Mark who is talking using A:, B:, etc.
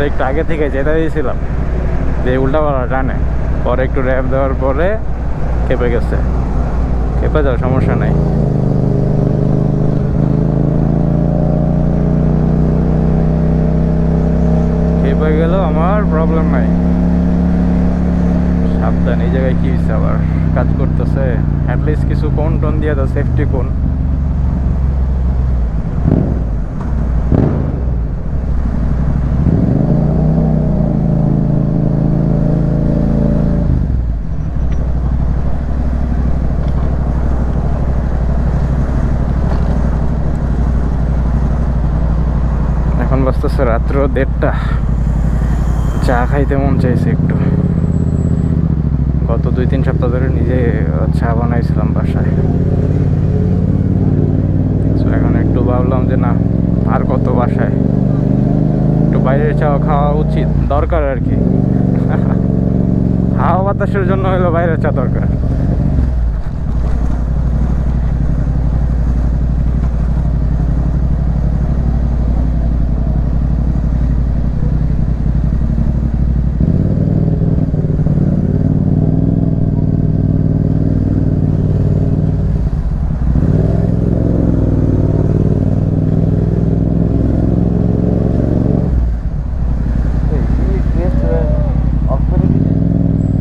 A: একটু আগে থেকে যেতে দিয়েছিলাম। যে উল্টাপাল্টা টানে। পরে একটু র্যাপ দেওয়ার পরে কেঁপে গেছে। কেঁপে যাও সমস্যা নেই। কেঁপে গেলেও আমার প্রবলেম নাই। সাবধান, এই জায়গায় কি আবার? কাজ করতেছে। অ্যাটলিস্ট কিছু কোন টোন দিয়ে দাও সেফটি কোন বাজতেছে রাত্র দেড়টা। চা খাইতে মন চাইছে একটু। গত দুই, তিন সপ্তাহ ধরে নিজে চা বানাইছিলাম বাসায়। এখন একটু ভাবলাম যে না, আর কত বাসায়? একটু বাইরের চা খাওয়া উচিত, দরকার আর কি। হাওয়া বাতাসের জন্য হলো বাইরের চা দরকার।